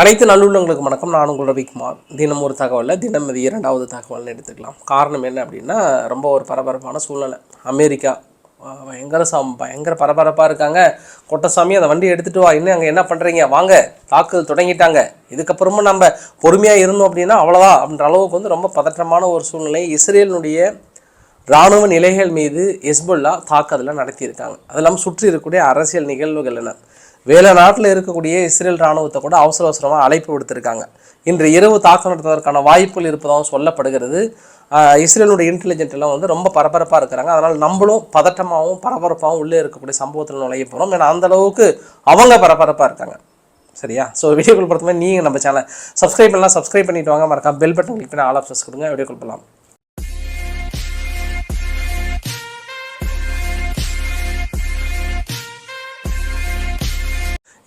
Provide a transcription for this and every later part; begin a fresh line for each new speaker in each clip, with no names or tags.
அனைத்து நல்லுள்ளங்களுக்கு வணக்கம். நான் உங்கள் ரவிக்குமார் தினம் ஒரு தகவலில் தினம் இது இரண்டாவது தகவல்னு எடுத்துக்கலாம். காரணம் என்ன அப்படின்னா ரொம்ப ஒரு பரபரப்பான சூழ்நிலை. அமெரிக்கா பயங்கர சம் பயங்கர பரபரப்பாக இருக்காங்க. கொட்டசாமி அந்த வண்டி எடுத்துகிட்டு வா. இன்னும் அங்கே என்ன பண்ணுறீங்க வாங்க. தாக்குதல் தொடங்கிட்டாங்க. இதுக்கப்புறமும் நம்ம பொறுமையாக இருந்தோம் அப்படின்னா அவ்வளோதான் அப்படின்ற அளவுக்கு வந்து ரொம்ப பதற்றமான ஒரு சூழ்நிலை இஸ்ரேலினுடைய இராணுவ நிலைகள் மீது ஹெஸ்புல்லா தாக்குதலை நடத்தியிருக்காங்க. அது இல்லாமல் சுற்றி இருக்கக்கூடிய அரசியல் நிகழ்வுகள் என்ன? வேலை நாட்டில் இருக்கக்கூடிய இஸ்ரேல் இராணுவத்தை கூட அவசர அவசரமாக அழைப்பு விடுத்திருக்காங்க. இன்று இரவு தாக்கம் நடத்துவதற்கான வாய்ப்புகள் இருப்பதாகவும் சொல்லப்படுகிறது. இஸ்ரேலுடைய இன்டெலிஜென்ட் எல்லாம் வந்து ரொம்ப பரபரப்பாக இருக்கிறாங்க. அதனால் நம்மளும் பதட்டமாகவும் பரபரப்பாகவும் உள்ளே இருக்கக்கூடிய சம்பவத்தில் நுழைய போகிறோம் ஏன்னா அந்த அளவுக்கு அவங்க பரபரப்பாக இருக்காங்க. சரியா? ஸோ வீடியோக்குள் பொறுத்தவரை நீங்கள் நம்ம சேனல் சப்ஸ்கிரைப் பண்ணலாம். சப்ஸ்கிரைப் பண்ணிட்டு வாங்க. மறக்காம பெல் பட்டன் கிளிக் பண்ணி ஆல் ஆப்ஷன்ஸ் கொடுங்க. வீடியோக்குள் போகலாம்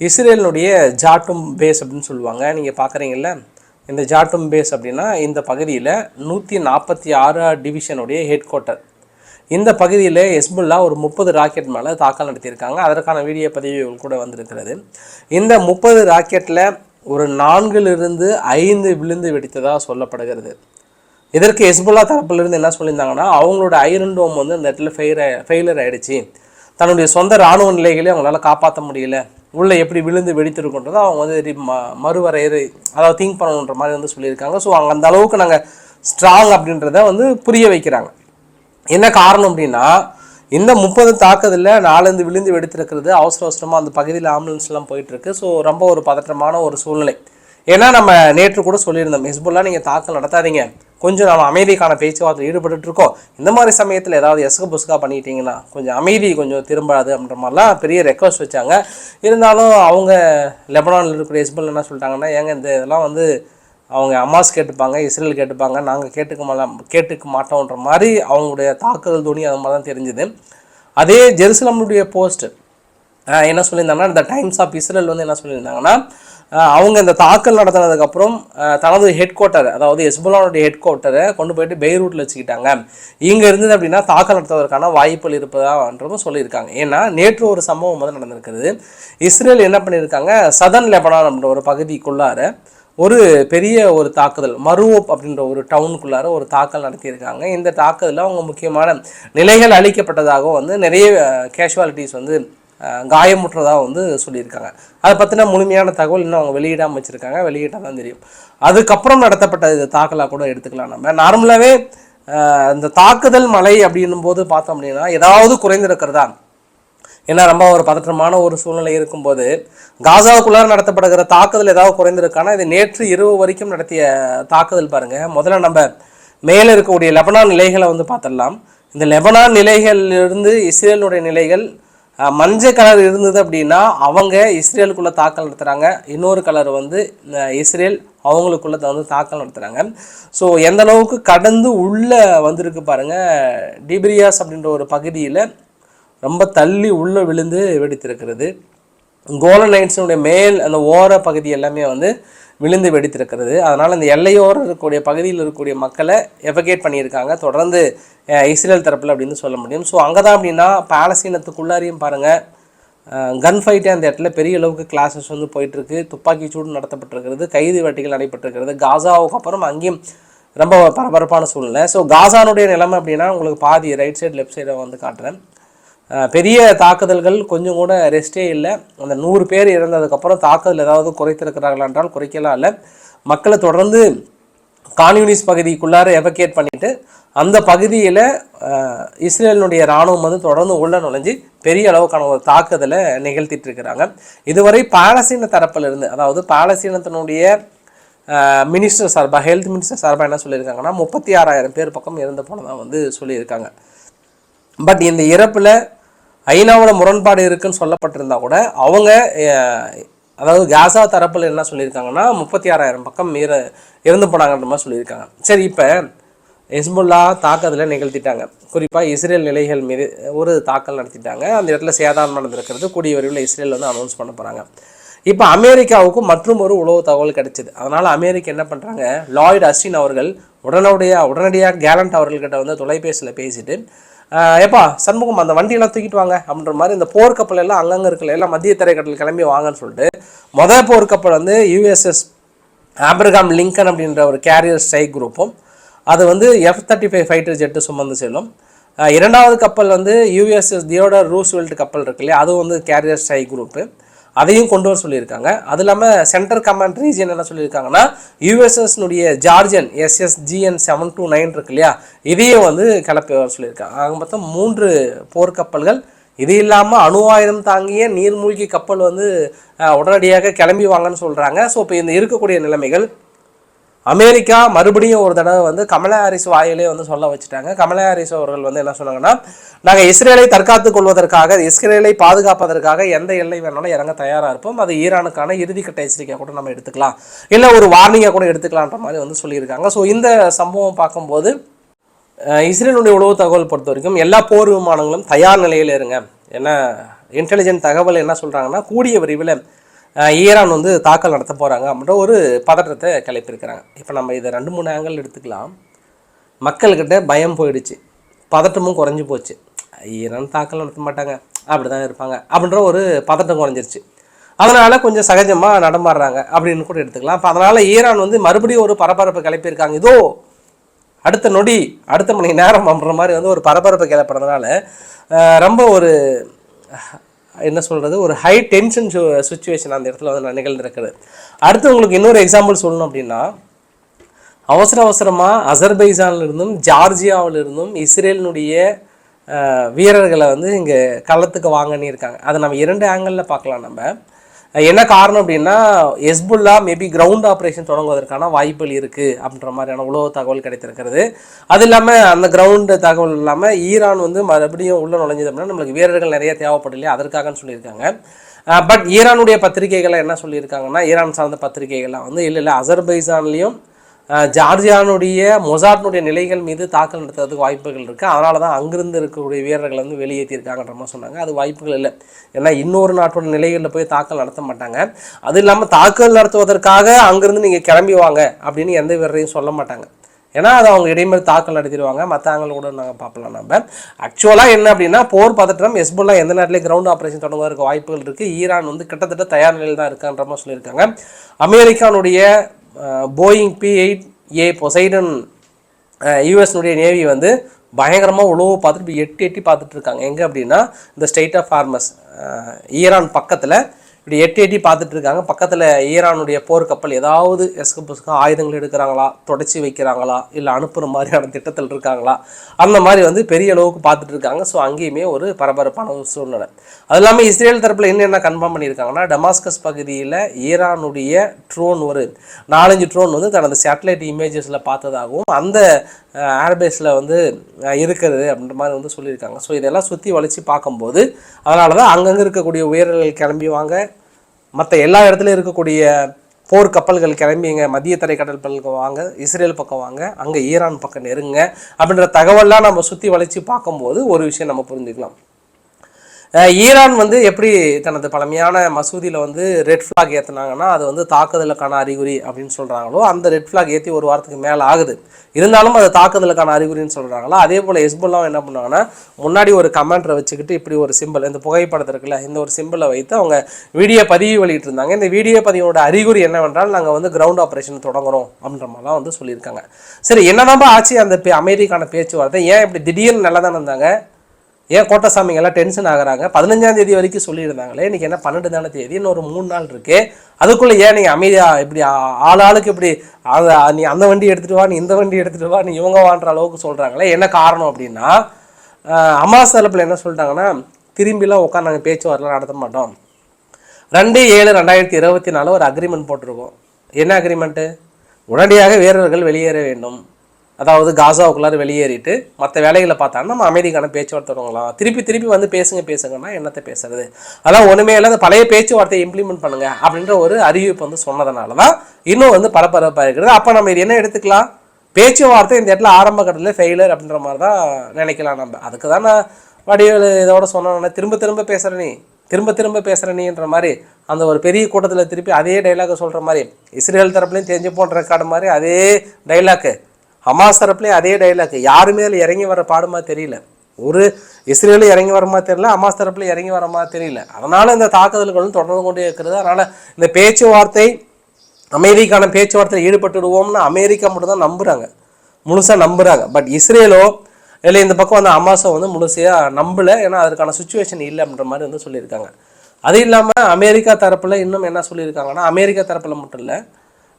இஸ்ரேலினுடைய ஜாட்டும் பேஸ் அப்படின்னு சொல்லுவாங்க. நீங்கள் பார்க்குறீங்கல்ல இந்த ஜாட்டும் பேஸ் அப்படின்னா இந்த பகுதியில் நூற்றி நாற்பத்தி ஆறு டிவிஷனுடைய ஹெட் குவார்ட்டர் இந்த பகுதியில் எஸ்புல்லா ஒரு முப்பது ராக்கெட் மேலே தாக்கல் நடத்தியிருக்காங்க. அதற்கான வீடியோ பதிவுகள் கூட வந்திருக்கிறது. இந்த முப்பது ராக்கெட்டில் ஒரு நான்கிலிருந்து ஐந்து விழுந்து வெடித்ததாக சொல்லப்படுகிறது. இதற்கு எஸ்புல்லா தரப்பிலிருந்து என்ன சொல்லியிருந்தாங்கன்னா அவங்களோட ஐரன் டோம் வந்து அந்த இடத்துல ஃபெயிர் ஃபெயிலர் ஆகிடுச்சு தன்னுடைய சொந்த இராணுவ நிலைகளே அவங்களால காப்பாற்ற முடியல. உள்ளே எப்படி விழுந்து வெடித்திருக்குன்றதை அவங்க வந்து ம- மறுவரையறை அதாவது திங்க் பண்ணணுன்ற மாதிரி வந்து சொல்லியிருக்காங்க. ஸோ அங்கே அந்த அளவுக்கு நாங்கள் ஸ்ட்ராங் அப்படின்றத வந்து புரிய வைக்கிறாங்க. என்ன காரணம் அப்படின்னா இந்த முப்பது தாக்குதலில் நாலந்து விழுந்து வெடித்திருக்கிறது அவசர அவசரமாக அந்த பகுதியில் ஆம்புலன்ஸ்லாம் போயிட்டுருக்கு. ஸோ ரொம்ப ஒரு பதற்றமான ஒரு சூழ்நிலை. ஏன்னா நம்ம நேற்று கூட சொல்லியிருந்தோம் ஹிஸ்புல்லா நீங்கள் தாக்கல் நடத்தாதீங்க. கொஞ்சம் நம்ம அமைதிக்கான பேச்சுவார்த்தை ஈடுபட்டு இருக்கோம். இந்த மாதிரி சமயத்தில் ஏதாவது எசுக புசுக்கா பண்ணிட்டீங்கன்னா கொஞ்சம் அமைதி கொஞ்சம் திரும்பாது அப்படின்ற மாதிரிலாம் பெரிய ரெக்வஸ்ட் வச்சாங்க. இருந்தாலும் அவங்க லெபனானில் இருக்கிற ஹிஸ்புல்லா என்ன சொல்லிட்டாங்கன்னா ஏங்க இந்த இதெல்லாம் வந்து அவங்க அம்மாஸ் கேட்டுப்பாங்க இஸ்ரேல் கேட்டுப்பாங்க நாங்கள் கேட்டுக்க மாட்டோம் கேட்டுக்க மாட்டோன்ற மாதிரி அவங்களுடைய தாக்குதல் துணி அது மாதிரி தான் தெரிஞ்சுது. அதே ஜெருசலமுடைய போஸ்ட் என்ன சொல்லியிருந்தாங்கன்னா இந்த டைம்ஸ் ஆஃப் இஸ்ரேல் வந்து என்ன சொல்லியிருந்தாங்கன்னா அவங்க இந்த தாக்கல் நடத்தினதுக்கப்புறம் தனது ஹெட் குவார்ட்டர் அதாவது எஸ்புல்லானுடைய ஹெட் குவார்ட்டரை கொண்டு போயிட்டு பெய்ரூட்டில் வச்சுக்கிட்டாங்க. இங்கே இருந்தது அப்படின்னா தாக்கல் நடத்துவதற்கான வாய்ப்புகள் இருப்பதான்றதும் சொல்லியிருக்காங்க. ஏன்னா நேற்று ஒரு சம்பவம் வந்து நடந்திருக்கிறது இஸ்ரேல் என்ன பண்ணியிருக்காங்க? சதன் லெபனான் அப்படின்ற ஒரு பகுதிக்குள்ளார ஒரு பெரிய ஒரு தாக்குதல் மருவோப் அப்படின்ற ஒரு டவுனுக்குள்ளார ஒரு தாக்கல் நடத்தியிருக்காங்க. இந்த தாக்குதலில் அவங்க முக்கியமான நிலைகள் அளிக்கப்பட்டதாகவும் வந்து நிறைய கேஷுவாலிட்டிஸ் வந்து காயமுற்றதாக வந்து சொல்லியிருக்காங்க. அதை பற்றின முழுமையான தகவல் இன்னும் அவங்க வெளியிடாமல் வச்சுருக்காங்க. வெளியிட்டால் தான் தெரியும். அதுக்கப்புறம் நடத்தப்பட்ட இது தாக்கலாக கூட எடுத்துக்கலாம் நம்ம. நார்மலாகவே இந்த தாக்குதல் மலை அப்படின்னும் போது பார்த்தோம் அப்படின்னா ஏதாவது குறைந்திருக்கிறதா ஏன்னா ரொம்ப ஒரு பதற்றமான ஒரு சூழ்நிலை இருக்கும்போது காசாவுக்குள்ளார நடத்தப்படுகிற தாக்குதல் ஏதாவது குறைந்திருக்கானா? இது நேற்று இரவு வரைக்கும் நடத்திய தாக்குதல் பாருங்கள் முதல்ல நம்ம மேலே இருக்கக்கூடிய லெபனான் நிலைகளை வந்து பார்த்துடலாம். இந்த லெபனான் நிலைகளிலிருந்து இஸ்ரேலுடைய நிலைகள் மஞ்சள் கலர் இருந்தது அப்படின்னா அவங்க இஸ்ரேலுக்குள்ளே தாக்கல் நடத்துகிறாங்க இன்னொரு கலர் வந்து இஸ்ரேல் அவங்களுக்குள்ள வந்து தாக்கல் நடத்துகிறாங்க ஸோ எந்த அளவுக்கு கடந்து உள்ளே வந்திருக்கு பாருங்கள் டிபிரியாஸ் அப்படின்ற ஒரு பகுதியில் ரொம்ப தள்ளி உள்ளே விழுந்து வெடித்திருக்கிறது. கோலன் நைட்ஸினுடைய மேல் அந்த ஓர பகுதி எல்லாமே வந்து விழுந்து வெடித்திருக்கிறது. அதனால் இந்த எல்லையோரம் இருக்கக்கூடிய பகுதியில் இருக்கக்கூடிய மக்களை எவகேட் பண்ணியிருக்காங்க. தொடர்ந்து இஸ்ரேல் தரப்பில் அப்படின்னு சொல்ல முடியும். ஸோ அங்கே தான் அப்படின்னா பாலஸ்தீனத்துக்குள்ளாரையும் பாருங்கள் கன் ஃபைட்டே அந்த இடத்துல பெரிய அளவுக்கு கிளாஸஸ் வந்து போயிட்டுருக்கு. துப்பாக்கி சூடு நடத்தப்பட்டிருக்கிறது கைது வேட்டைகள் நடைபெற்றிருக்கிறது. காசாவுக்கு அப்புறம் அங்கேயும் ரொம்ப பரபரப்பான சூழ்நிலை. ஸோ காசானுடைய நிலைமை அப்படின்னா உங்களுக்கு பாதி ரைட் சைடு லெஃப்ட் சைடை வந்து காட்டுறேன். பெரிய தாக்குதல்கள் கொஞ்சம் கூட ரெஸ்டே இல்லை. அந்த நூறு பேர் இறந்ததுக்கப்புறம் தாக்குதல் ஏதாவது குறைத்திருக்கிறார்களா என்றால் குறைக்கலாம் இல்லை. மக்களை தொடர்ந்து கான்யூனிஸ் பகுதிக்குள்ளார எவக்கேட் பண்ணிவிட்டு அந்த பகுதியில் இஸ்ரேலினுடைய இராணுவம் வந்து தொடர்ந்து உள்ள நுழைஞ்சு பெரிய அளவுக்கான ஒரு தாக்குதலை நிகழ்த்திட்டு இருக்கிறாங்க. இதுவரை பாலஸ்தீன தரப்பில் இருந்து அதாவது பாலஸ்தீனத்தினுடைய மினிஸ்டர் சார்பாக ஹெல்த் மினிஸ்டர் சார்பாக என்ன சொல்லியிருக்காங்கன்னா முப்பத்தி ஆறாயிரம் பேர் பக்கம் இறந்து போனதாக வந்து சொல்லியிருக்காங்க. பட் இந்த இறப்பில் ஐநாவோட முரண்பாடு இருக்குன்னு சொல்லப்பட்டிருந்தா கூட அவங்க அதாவது காசா தரப்பில் என்ன சொல்லியிருக்காங்கன்னா முப்பத்தி ஆறாயிரம் பக்கம் மீற இறந்து போனாங்கன்ற மாதிரி சொல்லியிருக்காங்க. சரி இப்போ எஸ்முல்லா தாக்குதலை நிகழ்த்திட்டாங்க. குறிப்பாக இஸ்ரேல் நிலைகள் மீது ஒரு தாக்கல் நடத்திட்டாங்க. அந்த இடத்துல சேதாரம் நடந்திருக்கிறது கூடிய விரைவில் இஸ்ரேல் வந்து அனௌன்ஸ் பண்ண போகிறாங்க இப்போ அமெரிக்காவுக்கும் மற்றும் ஒரு உளவு தகவல் கிடைச்சிது. அதனால் அமெரிக்கா என்ன பண்ணுறாங்க லாய்டு அஸ்டின் அவர்கள் உடனடியாக உடனடியாக கேலண்ட் அவர்கள்கிட்ட வந்து தொலைபேசியில் பேசிட்டு ஏப்பா சண்முகம் அந்த வண்டியெல்லாம் தூக்கிட்டு வாங்க அப்படின்ற மாதிரி இந்த போர்க்கப்பல் எல்லாம் அங்கங்கே இருக்கல எல்லாம் மத்திய தரைக்கடல் கிளம்பி வாங்கன்னு சொல்லிட்டு மொதல் போர்க்கப்பல் வந்து யூஎஸ்எஸ் ஆப்ரகாம் லிங்கன் அப்படின்ற ஒரு கேரியர் ஸ்ட்ரைக் குரூப்பும் அது வந்து F thirty five fighter jet சுமந்து செல்லும். இரண்டாவது கப்பல் வந்து யூஎஸ்எஸ் தியோடர் ரூஸ்வெல்ட் கப்பல் இருக்கு இல்லையா அதுவும் வந்து கேரியர் ஸ்ட்ரைக் குரூப்பு அதையும் கொண்டு வர சொல்லியிருக்காங்க. அது இல்லாமல் சென்டர் கமாண்ட் ரீஜியன் என்ன சொல்லியிருக்காங்கன்னா யூஎஸ்எஸ்னுடைய ஜார்ஜன் எஸ்எஸ்ஜிஎன் செவன் டூ நைன் இருக்கு இல்லையா? இதையும் வந்து கிளப்பி வர சொல்லியிருக்காங்க. ஆக மொத்தம் மூன்று போர்க்கப்பல்கள். இது இல்லாமல் அணு ஆயுதம் தாங்கிய நீர்மூழ்கி கப்பல் வந்து உடனடியாக கிளம்பி வாங்கன்னு சொல்கிறாங்க ஸோ இப்போ இந்த இருக்கக்கூடிய நிலைமைகள் அமெரிக்கா மறுபடியும் ஒரு தடவை வந்து கமலா ஹாரிஸ் வாயிலே வந்து சொல்ல வச்சுட்டாங்க. கமலா ஹாரிஸ் அவர்கள் வந்து என்ன சொன்னாங்கன்னா நாங்கள் இஸ்ரேலை தற்காத்துக் கொள்வதற்காக இஸ்ரேலை பாதுகாப்பதற்காக எந்த எல்லை வேணாலும் இறங்க தயாராக இருப்போம். அது ஈரானுக்கான இறுதிக்கட்ட எச்சரிக்கையாக கூட நம்ம எடுத்துக்கலாம். இல்லை ஒரு வார்னிங்கை கூட எடுத்துக்கலான்ற மாதிரி வந்து சொல்லியிருக்காங்க. ஸோ இந்த சம்பவம் பார்க்கும்போது இஸ்ரேலுடைய உளவு தகவல் பொறுத்த வரைக்கும் எல்லா போர் விமானங்களும் தயார் நிலையில் இருங்க. ஏன்னா இன்டெலிஜென்ட் தகவல் என்ன சொல்கிறாங்கன்னா கூடிய விரைவில் ஈரான் வந்து தாக்கல் நடத்த போகிறாங்க அப்படின்ற ஒரு பதற்றத்தை கிளப்பியிருக்கிறாங்க. இப்போ நம்ம இதை ரெண்டு மூணு ஆங்கிள் எடுத்துக்கலாம். மக்கள்கிட்ட பயம் போயிடுச்சு. பதட்டமும் குறைஞ்சி போச்சு. ஈரான் தாக்கல் நடத்த மாட்டாங்க. அப்படி தான் இருப்பாங்க அப்படின்ற ஒரு பதட்டம் குறைஞ்சிருச்சு. அதனால் கொஞ்சம் சகஜமாக நடமாடுறாங்க அப்படின்னு கூட எடுத்துக்கலாம். அப்போ அதனால் ஈரான் வந்து மறுபடியும் ஒரு பரபரப்பு கிளப்பியிருக்காங்க. இதோ அடுத்த நொடி அடுத்த மணி நேரம் அப்படின்ற மாதிரி வந்து ஒரு பரபரப்பு கிளப்புறதுனால ரொம்ப ஒரு என்ன சொல்கிறது ஒரு ஹை டென்ஷன் சுச்சுவேஷன் அந்த இடத்துல வந்து நிகழ்ந்திருக்குது. அடுத்து உங்களுக்கு இன்னொரு எக்ஸாம்பிள் சொல்லணும் அப்படின்னா அவசர அவசரமாக அசர்பைஜான்ல இருந்தும் ஜார்ஜியாவில் இருந்தும் இஸ்ரேலினுடைய வீரர்களை வந்து இங்கே களத்துக்கு வாங்கன்னு இருக்காங்க. அதை நம்ம இரண்டு ஆங்கிளில் பார்க்கலாம் நம்ம. என்ன காரணம் அப்படின்னா எஸ்புல்லா மேபி கிரவுண்ட் ஆப்ரேஷன் தொடங்குவதற்கான வாய்ப்புகள் இருக்குது அப்படின்ற மாதிரியான உளவு தகவல் கிடைத்திருக்கிறது. அது இல்லாமல் அந்த கிரவுண்டு தகவல் இல்லாமல் ஈரான் வந்து மறுபடியும் உள்ள நுழைஞ்சது அப்படின்னா நம்மளுக்கு வீரர்கள் நிறைய தேவைப்படும் இல்லையா அதற்காகன்னு சொல்லியிருக்காங்க. பட் ஈரானுடைய பத்திரிகைகள் என்ன சொல்லியிருக்காங்கன்னா ஈரான் சார்ந்த பத்திரிகைகள்லாம் வந்து இல்லை இல்லை அசர்பைசான்லேயும் ஜார்ஜியானுடைய மொசாட்னுடைய நிலைகள் மீது தாக்கல் நடத்துறதுக்கு வாய்ப்புகள் இருக்குது அதனால தான் அங்கிருந்து இருக்கக்கூடிய வீரர்களை வந்து வெளியேற்றியிருக்காங்கன்ற மாதிரி சொன்னாங்க. அது வாய்ப்புகள் இல்லை. ஏன்னா இன்னொரு நாட்டோட நிலைகளில் போய் தாக்கல் நடத்த மாட்டாங்க. அது இல்லாமல் தாக்கல் நடத்துவதற்காக அங்கிருந்து நீங்கள் கிளம்பி வாங்க அப்படின்னு எந்த வீரரையும் சொல்ல மாட்டாங்க. ஏன்னா அது அவங்க இடைமேல் தாக்கல் நடத்திடுவாங்க. மற்றவங்கள கூட நாங்கள் பார்க்கலாம் நம்ம ஆக்சுவலாக என்ன அப்படின்னா போர் பதற்றம் எஸ்புல்லா எந்த நேரத்துலேயும் கிரவுண்ட் ஆப்ரேஷன் தொடங்குவதற்கு வாய்ப்புகள் இருக்குது ஈரான் வந்து கிட்டத்தட்ட தயார் நிலையில் தான் இருக்கான்ற மாதிரி சொல்லியிருக்காங்க. அமெரிக்கானுடைய Boeing P eight A Poseidon யூஎஸ்னுடைய navy வந்து பயங்கரமாக உழவு பார்த்துட்டு எட்டி எட்டி பார்த்துட்டு இருக்காங்க. எங்கே அப்படின்னா இந்த ஸ்டேட் ஆஃப் ஃபார்மஸ் ஈரான் பக்கத்தில் இப்படி எட்டி எட்டி பார்த்துட்டு இருக்காங்க. பக்கத்தில் ஈரானுடைய போர்க்கப்பல் ஏதாவது எஸ்கு புஸ்க ஆயுதங்கள் எடுக்கிறாங்களா? தொடச்சி வைக்கிறாங்களா? இல்லை அனுப்புகிற மாதிரியான திட்டத்தில் இருக்காங்களா? அந்த மாதிரி வந்து பெரிய அளவுக்கு பார்த்துட்டு இருக்காங்க. ஸோ அங்கேயுமே ஒரு பரபரப்பான ஒரு சூழ்நிலை. அது இல்லாமல் இஸ்ரேல் தரப்பில் என்னென்ன கன்ஃபார்ம் பண்ணியிருக்காங்கன்னா டமாஸ்கஸ் பகுதியில் ஈரானுடைய ட்ரோன் ஒரு நாலஞ்சு ட்ரோன் வந்து தனது சேட்டலைட் இமேஜஸில் பார்த்ததாகவும் அந்த ஏர்பேஸில் வந்து இருக்கிறது அப்படின்ற மாதிரி வந்து சொல்லியிருக்காங்க. ஸோ இதெல்லாம் சுற்றி வளைச்சி பார்க்கும்போது அதனால தான் அங்கங்கே இருக்கக்கூடிய உயர்கள் கிளம்பி வாங்க. மற்ற எல்லா இடத்துலையும் இருக்கக்கூடிய போர் கப்பல்கள் கிளம்பிங்க மத்திய தரைக்கடல் பக்கம் வாங்க இஸ்ரேல் பக்கம் வாங்க அங்கே ஈரான் பக்கம் நெருங்க அப்படின்ற தகவல்லாம் நம்ம சுற்றி வளைச்சி பார்க்கும்போது ஒரு விஷயம் நம்ம புரிஞ்சுக்கலாம். ஈரான் வந்து எப்படி தனது பழமையான மசூதியில் வந்து ரெட் ஃப்ளாக் ஏற்றினாங்கன்னா அது வந்து தாக்குதலுக்கான அறிகுறி அப்படின்னு சொல்கிறாங்களோ அந்த ரெட் ஃப்ளாக் ஏற்றி ஒரு வாரத்துக்கு மேலே ஆகுது. இருந்தாலும் அது தாக்குதலுக்கான அறிகுறின்னு சொல்கிறாங்களா அதே போல் எஸ்புல்லாம் என்ன பண்ணாங்கன்னா முன்னாடி ஒரு கமெண்டரை வச்சுக்கிட்டு இப்படி ஒரு சிம்பிள் இந்த புகைப்படத்தில் இருக்குல்ல இந்த ஒரு சிம்பிளை வைத்து அவங்க வீடியோ பதிவு வெளியிட்டு இருந்தாங்க இந்த வீடியோ பதிவோட அறிகுறி என்னவென்றால் நாங்கள் வந்து கிரவுண்ட் ஆப்ரேஷன் தொடங்குறோம் அப்படின்ற மாதிரிலாம் வந்து சொல்லியிருக்காங்க. சரி என்னதான் ஆச்சு அந்த பே- அமெரிக்கான பேச்சுவார்த்தை? ஏன் இப்படி திடீர்னு நல்லா தானே இருந்தாங்க? ஏன் கோட்டசாமிங்க எல்லாம் டென்ஷன் ஆகிறாங்க? பதினஞ்சாம் தேதி வரைக்கும் சொல்லியிருந்தாங்களே இன்னைக்கு என்ன பன்னெண்டு தானே தேதி? இன்னும் ஒரு மூணு நாள் இருக்கு. அதுக்குள்ளே ஏன் நீங்கள் அமைதியாக இப்படி ஆள் ஆளுக்கு இப்படி அந்த நீ அந்த வண்டி எடுத்துகிட்டு வா நீ இந்த வண்டி எடுத்துகிட்டு வா நீ இவங்க வான்ற அளவுக்கு சொல்கிறாங்களே என்ன காரணம் அப்படின்னா ஆஹ், அமாஸ் என்ன சொல்லிட்டாங்கன்னா திரும்பிலாம் உட்காந்து நாங்கள் பேச்சுவார்த்தை நடத்த மாட்டோம். ரெண்டு ஏழு ரெண்டாயிரத்தி இருபத்தி நாலு ஒரு அக்ரிமெண்ட் போட்டிருக்கோம். என்ன அக்ரிமெண்ட்டு உடனடியாக வீரர்கள் வெளியேற வேண்டும். அதாவது காசாவுக்குள்ளார வெளியேறிட்டு மற்ற வேலைகளை பார்த்தா நம்ம அமைதிக்கான பேச்சுவார்த்தை தொடங்கலாம். திருப்பி திருப்பி வந்து பேசுங்க பேசுங்கன்னா என்னத்தை பேசுறது? அதான் ஒன்றுமே இல்லை அந்த பழைய பேச்சுவார்த்தையை இம்ப்ளிமெண்ட் பண்ணுங்க அப்படின்ற ஒரு அறிவிப்பு வந்து சொன்னதுனால தான் இன்னும் வந்து பரபரப்பாக இருக்கிறது. அப்போ நம்ம இது என்ன எடுத்துக்கலாம்? பேச்சுவார்த்தை இந்த இடத்துல ஆரம்ப கட்டத்தில் ஃபெயிலர் அப்படின்ற மாதிரி தான் நினைக்கலாம் நம்ம. அதுக்கு தான் நான் வடிவேலு இதோட சொன்னோன்னா திரும்ப திரும்ப பேசுகிற நீ திரும்ப திரும்ப பேசுகிற நீன்ற மாதிரி அந்த ஒரு பெரிய கூட்டத்தில் திருப்பி அதே டைலாக சொல்கிற மாதிரி இஸ்ரேல் தரப்புலையும் தெரிஞ்சு போன்ற ரெக்கார்டு மாதிரி அதே டைலாக்கு ஹமாஸ் தரப்புலையும் அதே டைலாக் யாருமே அதில் இறங்கி வர பாடுமா தெரியல. ஒரு இஸ்ரேலும் இறங்கி வரமா தெரியல அமாஸ் தரப்புல இறங்கி வரமா தெரியல. அதனால இந்த தாக்குதல்களும் தொடர்ந்து கொண்டே இருக்கிறது. அதனால இந்த பேச்சுவார்த்தை அமெரிக்கான பேச்சுவார்த்தையில் ஈடுபட்டுடுவோம்னு அமெரிக்கா மட்டும் தான் நம்புகிறாங்க முழுசாக நம்புகிறாங்க பட் இஸ்ரேலோ இல்லை இந்த பக்கம் வந்து அமாசோ வந்து முழுசையாக நம்பலை. ஏன்னா அதற்கான சுச்சுவேஷன் இல்லை அப்படின்ற மாதிரி வந்து சொல்லியிருக்காங்க. அது இல்லாமல் அமெரிக்கா தரப்பில் இன்னும் என்ன சொல்லியிருக்காங்கன்னா அமெரிக்கா தரப்பில் மட்டும் இல்லை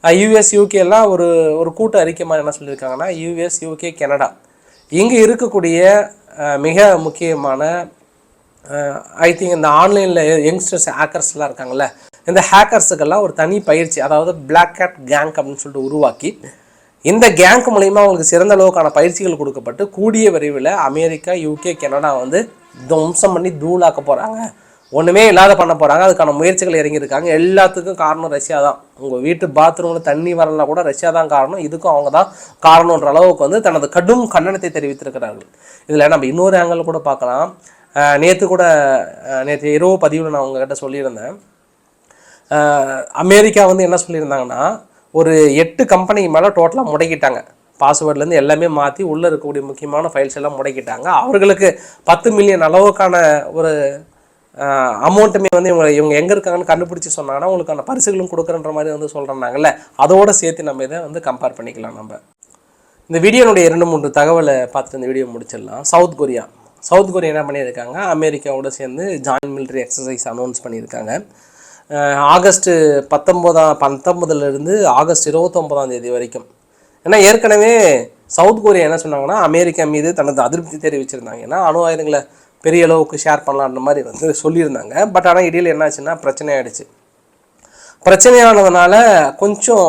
யூஎஸ் யூகே எல்லாம் ஒரு ஒரு கூட்டு அறிக்கை மாதிரி என்ன சொல்லியிருக்காங்கன்னா யூஎஸ் யூகே கனடா இங்கே இருக்கக்கூடிய மிக முக்கியமான ஐ திங்க் இந்த ஆன்லைனில் யங்ஸ்டர்ஸ் ஹேக்கர்ஸ்லாம் இருக்காங்கள்ல இந்த ஹேக்கர்ஸுக்கெல்லாம் ஒரு தனி பயிற்சி அதாவது பிளாக் கேட் கேங்க் அப்படின்னு சொல்லிட்டு உருவாக்கி இந்த கேங்க் மூலயமா அவங்களுக்கு சிறந்த அளவுக்கான பயிற்சிகள் கொடுக்கப்பட்டு கூடிய விரைவில் அமெரிக்கா யூகே கனடா வந்து துவம்சம் பண்ணி தூளாக்க போகிறாங்க ஒன்றுமே இல்லாத பண்ண போகிறாங்க அதுக்கான முயற்சிகள் இறங்கியிருக்காங்க. எல்லாத்துக்கும் காரணம் ரஷ்யா தான். உங்கள் வீட்டு பாத்ரூமில் தண்ணி வரலாம் கூட ரஷ்யா தான் காரணம். இதுக்கும் அவங்க தான் காரணன்ற அளவுக்கு வந்து தனது கடும் கண்டனத்தை தெரிவித்திருக்கிறார்கள். இதில் நம்ம இன்னொரு ஆங்கிள் கூட பார்க்கலாம். நேற்று கூட நேற்று இரவு பதிவில் நான் உங்ககிட்ட சொல்லியிருந்தேன். அமெரிக்கா வந்து என்ன சொல்லியிருந்தாங்கன்னா ஒரு எட்டு கம்பெனி மேலே டோட்டலாக முடக்கிட்டாங்க. பாஸ்வேர்ட்லேருந்து எல்லாமே மாற்றி உள்ளே இருக்கக்கூடிய முக்கியமான ஃபைல்ஸ் எல்லாம் முடக்கிட்டாங்க. அவர்களுக்கு பத்து மில்லியன் அளவுக்கான ஒரு அமௌண்ட்டுமே வந்து இவங்க இவங்க எங்கே இருக்காங்கன்னு கண்டுபிடிச்சி சொன்னாங்கன்னா உங்களுக்கான பரிசுகளும் கொடுக்குறன்ற மாதிரி வந்து சொல்கிறாங்கல்ல அதோடு சேர்த்து நம்ம இதை வந்து கம்பேர் பண்ணிக்கலாம் நம்ம. இந்த வீடியோனுடைய இரண்டு மூன்று தகவலை பார்த்துட்டு இந்த வீடியோ முடிச்சிடலாம். South Korea. சவுத் கொரியா என்ன பண்ணியிருக்காங்க? அமெரிக்காவோட சேர்ந்து ஜாயின் மிலிட்ரி எக்ஸசைஸ் அனௌன்ஸ் பண்ணியிருக்காங்க. ஆகஸ்ட்டு பத்தொம்போதாம் பத்தொம்பதுலேருந்து ஆகஸ்ட் இருபத்தொம்போதாம் தேதி வரைக்கும். ஏன்னா ஏற்கனவே சவுத் கொரியா என்ன சொன்னாங்கன்னா அமெரிக்கா மீது தனது அதிருப்தி தெரிவிச்சிருந்தாங்க. ஏன்னா அணு ஆயுதங்களை பெரிய அளவுக்கு ஷேர் பண்ணலான்ற மாதிரி வந்து சொல்லியிருந்தாங்க. பட் ஆனால் இடையில் என்னாச்சுன்னா பிரச்சனை ஆயிடுச்சு. பிரச்சனையானதுனால கொஞ்சம்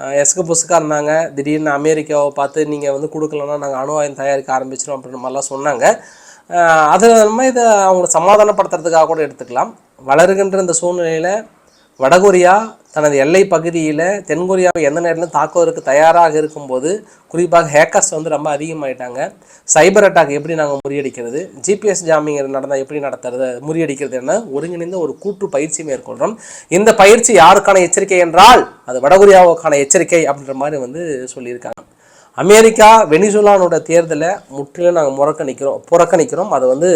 அஹ், எஸ்கு புசுக்காக இருந்தாங்க. திடீர்னு அமெரிக்காவை பார்த்து நீங்கள் வந்து கொடுக்கலன்னா நாங்கள் அணு ஆயுதம் தயாரிக்க ஆரம்பிச்சிடும் அப்படின்ற மாதிரிலாம் சொன்னாங்க. அது மாதிரி இதை அவங்கள சமாதானப்படுத்துறதுக்காக கூட எடுத்துக்கலாம். வளருகின்ற இந்த சூழ்நிலையில் வடகொரியா தனது எல்லை பகுதியில் தென்கொரியாவை எந்த நேரத்திலும் தாக்குவதற்கு தயாராக இருக்கும்போது குறிப்பாக ஹேக்கர்ஸ் வந்து ரொம்ப அதிகமாயிட்டாங்க. சைபர் அட்டாக் எப்படி நாங்கள் முறியடிக்கிறது? ஜிபிஎஸ் ஜாமிங் நடந்தால் எப்படி நடத்துறது? முறியடிக்கிறது என ஒருங்கிணைந்த ஒரு கூட்டு பயிற்சி மேற்கொள்கிறோம் இந்த பயிற்சி யாருக்கான எச்சரிக்கை என்றால் அது வடகொரியாவுக்கான எச்சரிக்கை அப்படின்ற மாதிரி வந்து சொல்லியிருக்காங்க. அமெரிக்கா வெனிசுலானோட தேர்தலை முற்றிலும் நாங்கள் முறக்கணிக்கிறோம் புறக்கணிக்கிறோம் அது வந்து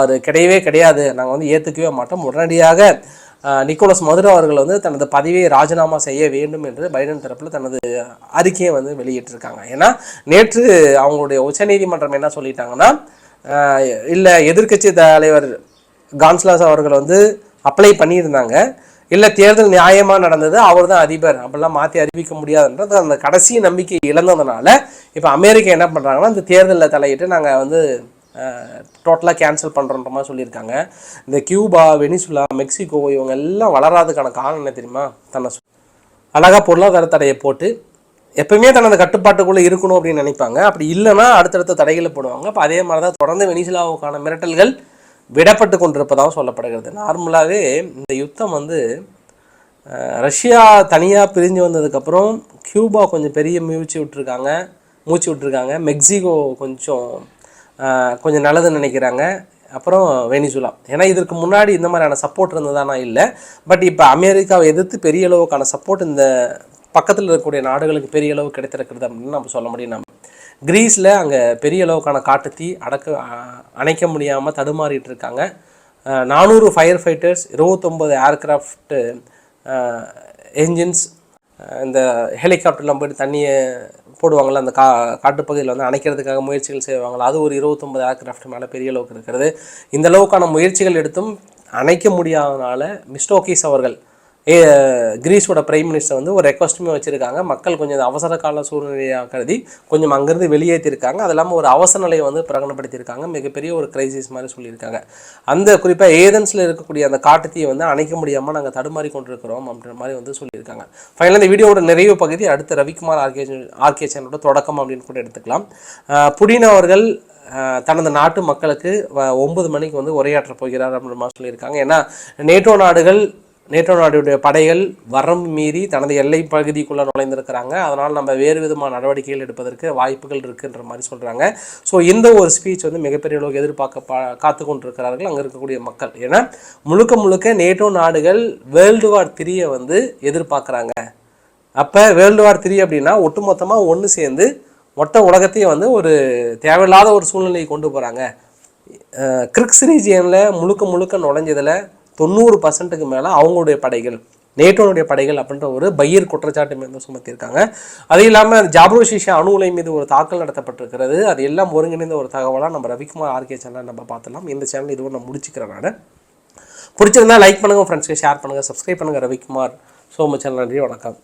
அது கிடையவே கிடையாது. நாங்கள் வந்து ஏற்றுக்கவே மாட்டோம். உடனடியாக நிக்கோலஸ் மதுரோ அவர்கள் வந்து தனது பதவியை ராஜினாமா செய்ய வேண்டும் என்று பைடன் தரப்பில் தனது அறிக்கையை வந்து வெளியிட்டிருக்காங்க. ஏன்னா நேற்று அவங்களுடைய உச்சநீதிமன்றம் என்ன சொல்லிட்டாங்கன்னா இல்லை எதிர்க்கட்சி தலைவர் கான்ஸ்லாஸ் அவர்கள் வந்து அப்ளை பண்ணியிருந்தாங்க. இல்லை தேர்தல் நியாயமாக நடந்தது அவர் தான் அதிபர். அப்படிலாம் மாற்றி அறிவிக்க முடியாதுன்றது அந்த கடைசி நம்பிக்கை இழந்ததுனால இப்போ அமெரிக்கா என்ன பண்ணுறாங்கன்னா அந்த தேர்தலில் தலையிட்டு நாங்கள் வந்து டோட்டலாக கேன்சல் பண்ணுறன்ற மாதிரி சொல்லியிருக்காங்க. இந்த கியூபா வெனிசுலா மெக்சிகோ இவங்க எல்லாம் வளராதுக்கான காரணம் என்ன தெரியுமா? தன்னை அழகாக பொருளாதார தடையை போட்டு எப்பவுமே தனது கட்டுப்பாட்டுக்குள்ளே இருக்கணும் அப்படின்னு நினைப்பாங்க. அப்படி இல்லைன்னா அடுத்தடுத்த தடைகளை போடுவாங்க. அப்போ அதே மாதிரி தான் தொடர்ந்து வெனிசுலாவுக்கான மிரட்டல்கள் விடப்பட்டு கொண்டிருப்பதாகவும் சொல்லப்படுகிறது. நார்மலாகவே இந்த யுத்தம் வந்து ரஷ்யா தனியாக பிரிஞ்சு வந்ததுக்கப்புறம் கியூபா கொஞ்சம் பெரிய மூச்சு விட்டுருக்காங்க மூச்சு விட்டுருக்காங்க. மெக்சிகோ கொஞ்சம் கொஞ்சம் நல்லதுன்னு நினைக்கிறாங்க. அப்புறம் வெனிசுலா. ஏன்னா இதற்கு முன்னாடி இந்த மாதிரியான சப்போர்ட் இருந்ததானா இல்லை. பட் இப்போ அமெரிக்காவை எதிர்த்து பெரிய அளவுக்கான சப்போர்ட் இந்த பக்கத்தில் இருக்கக்கூடிய நாடுகளுக்கு பெரிய அளவு கிடைத்திருக்கிறது அப்படின்னு நம்ம சொல்ல முடியும். நம்ம கிரீஸில் அங்கே பெரிய அளவுக்கான காட்டுத்தீ அடக்க அணைக்க முடியாமல் தடுமாறிட்டு இருக்காங்க. நானூறு ஃபயர் ஃபைட்டர்ஸ் இருபத்தொம்போது ஏர்கிராஃப்ட் என்ஜின்ஸ் இந்த ஹெலிகாப்டர்லாம் போயிட்டு தண்ணியை போடுவாங்கள்ல அந்த கா காட்டுப்பகுதியில் வந்து அணைக்கிறதுக்காக முயற்சிகள் செய்வாங்களா அது ஒரு இருபத்தொம்பது ஏர்கிராஃப்ட் மேலே பெரிய அளவுக்கு இருக்கிறது. இந்த அளவுக்கான முயற்சிகள் எடுத்தும் அணைக்க முடியாதனால மிஸ்டோகிஸ் அவர்கள் கிரீஸோட பிரைம் மினிஸ்டர் வந்து ஒரு ரெக்வஸ்ட்டுமே வச்சுருக்காங்க. மக்கள் கொஞ்சம் அவசர கால சூழ்நிலையாக கருதி கொஞ்சம் அங்கேருந்து வெளியேற்றிருக்காங்க. அது இல்லாமல் ஒரு அவசர நிலையை வந்து பிரகடனப்படுத்தியிருக்காங்க. மிகப்பெரிய ஒரு கிரைசிஸ் மாதிரி சொல்லியிருக்காங்க. அந்த குறிப்பாக ஏதன்ஸில் இருக்கக்கூடிய அந்த காட்டுத்தீயை வந்து அணைக்க முடியாமல் நாங்கள் தடுமாறி கொண்டிருக்கிறோம் அப்படின்ற மாதிரி வந்து சொல்லியிருக்காங்க. ஃபைனலாக இந்த வீடியோட நிறைவு பகுதி அடுத்து ரவிக்குமார் ஆர்கே ஆர்கே சேனலோட தொடக்கம் அப்படின்னு கூட எடுத்துக்கலாம். புடினா அவர்கள் தனது நாட்டு மக்களுக்கு வ- ஒன்பது மணிக்கு வந்து உரையாற்ற போகிறார் அப்படின்ற மாதிரி சொல்லியிருக்காங்க. ஏன்னா நேட்டோ நாடுகள் நேட்டோ நாடுடைய படைகள் வரம்பு மீறி தனது எல்லை பகுதிக்குள்ளே நுழைந்திருக்கிறாங்க. அதனால் நம்ம வேறு விதமான நடவடிக்கைகள் எடுப்பதற்கு வாய்ப்புகள் இருக்குன்ற மாதிரி சொல்கிறாங்க ஸோ இந்த ஒரு ஸ்பீச் வந்து மிகப்பெரிய அளவுக்கு எதிர்பார்க்க பா காத்து கொண்டிருக்கிறார்கள் அங்கே இருக்கக்கூடிய மக்கள். ஏன்னா முழுக்க முழுக்க நேட்டோ நாடுகள் வேர்ல்டு வார் த்ரீயை வந்து எதிர்பார்க்குறாங்க. அப்போ வேர்ல்டு வார் த்ரீ அப்படின்னா ஒட்டுமொத்தமாக ஒன்று சேர்ந்து மொத்த உலகத்தையும் வந்து ஒரு தேவையில்லாத ஒரு சூழ்நிலையை கொண்டு போகிறாங்க கிரிக்ஸ் ரீஜியனில் முழுக்க முழுக்க நுழைஞ்சதில் தொண்ணூறு பர்சன்ட்டுக்கு மேலே அவங்களுடைய படைகள் நேட்டோனுடைய படைகள் அப்படின்ற ஒரு பையர் குற்றச்சாட்டு மீது சுமத்தியிருக்காங்க. அது இல்லாமல் ஜாப்ரோஷிஷா அணு உலை மீது ஒரு தாக்கல் நடத்தப்பட்டிருக்கிறது. அது எல்லாம் ஒருங்கிணைந்த ஒரு தகவலாக நம்ம ரவிக்குமார் ஆர்கே சேனல் நம்ம பார்த்துலாம் இந்த சேனல் இதுவும் நான் முடிச்சுக்கிறேன் நான். பிடிச்சிருந்தா லைக் பண்ணுங்கள் ஃப்ரெண்ட்ஸ்க்கு ஷேர் பண்ணுங்கள் சப்ஸ்கிரைப் பண்ணுங்கள் ரவிக்குமார் ஸோ மச் நன்றி வணக்கம்.